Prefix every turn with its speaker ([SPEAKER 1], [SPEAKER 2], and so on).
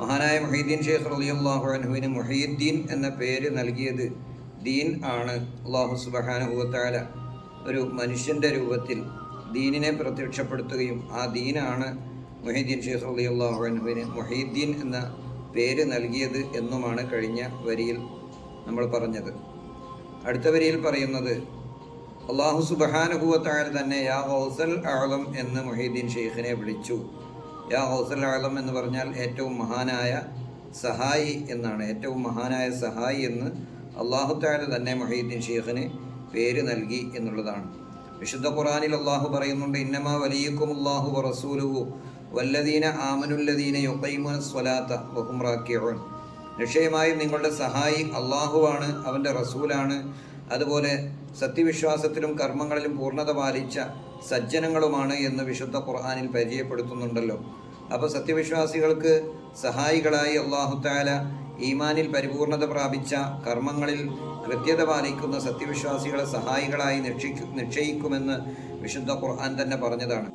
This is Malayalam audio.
[SPEAKER 1] മഹാനായ മുഹീദ്ദീൻ ഷെയ്ഖ് റളിയല്ലാഹു അൻഹുവിന് മുഹീദ്ദീൻ എന്ന പേര് നൽകിയത് ദീൻ ആണ്. അള്ളാഹു സുബഹാനുഭവത്താല ഒരു മനുഷ്യന്റെ രൂപത്തിൽ ദീനിനെ പ്രത്യക്ഷപ്പെടുത്തുകയും ആ ദീനാണ് മുഹീദ്ദീൻ ഷെയ്ഖ് റളിയല്ലാഹു അൻഹുവിന് മുഹീദ്ദീൻ എന്ന പേര് നൽകിയത് എന്നുമാണ് കഴിഞ്ഞ വരിയിൽ നമ്മൾ പറഞ്ഞത്. അടുത്ത വരിയിൽ പറയുന്നത് അള്ളാഹു സുബഹാനുഭവത്താല തന്നെ യാ ഹൗസൽ ആളം എന്ന് മൊഹീദ്ദീൻ ഷെയ്ഖിനെ വിളിച്ചു. യാ ഹൗസൽ ആലം എന്ന് പറഞ്ഞാൽ ഏറ്റവും മഹാനായ സഹായി എന്നാണ്. ഏറ്റവും മഹാനായ സഹായി എന്ന് അള്ളാഹു താല തന്നെ മൊഹീദ്ദീൻ ഷെയ്ഖിന് പേര് നൽകി എന്നുള്ളതാണ്. വിശുദ്ധ ഖുറാനിൽ അള്ളാഹു പറയുന്നുണ്ട് ഇന്നമാ വലിയക്കും അള്ളാഹു റസൂലുഹു വല്ലദീന ആമനുല്ലദീന യുക്കൈമുന സ്വലാത്ത ബഹുംറാക്കിയോൻ നിശ്ചയമായും നിങ്ങളുടെ സഹായി അള്ളാഹുവാണ് അവന്റെ റസൂലാണ്. അതുപോലെ സത്യവിശ്വാസത്തിലും കർമ്മങ്ങളിലും പൂർണത പാലിച്ച സജ്ജനങ്ങളുമാണ് എന്ന് വിശുദ്ധ ഖുർആാനിൽ പരിചയപ്പെടുത്തുന്നുണ്ടല്ലോ. അപ്പോൾ സത്യവിശ്വാസികൾക്ക് സഹായികളായി അള്ളാഹു താല ഈമാനിൽ പരിപൂർണത പ്രാപിച്ച കർമ്മങ്ങളിൽ കൃത്യത പാലിക്കുന്ന സത്യവിശ്വാസികളെ സഹായികളായി നിക്ഷയിക്കുമെന്ന് വിശുദ്ധ ഖുർആൻ തന്നെ പറഞ്ഞതാണ്.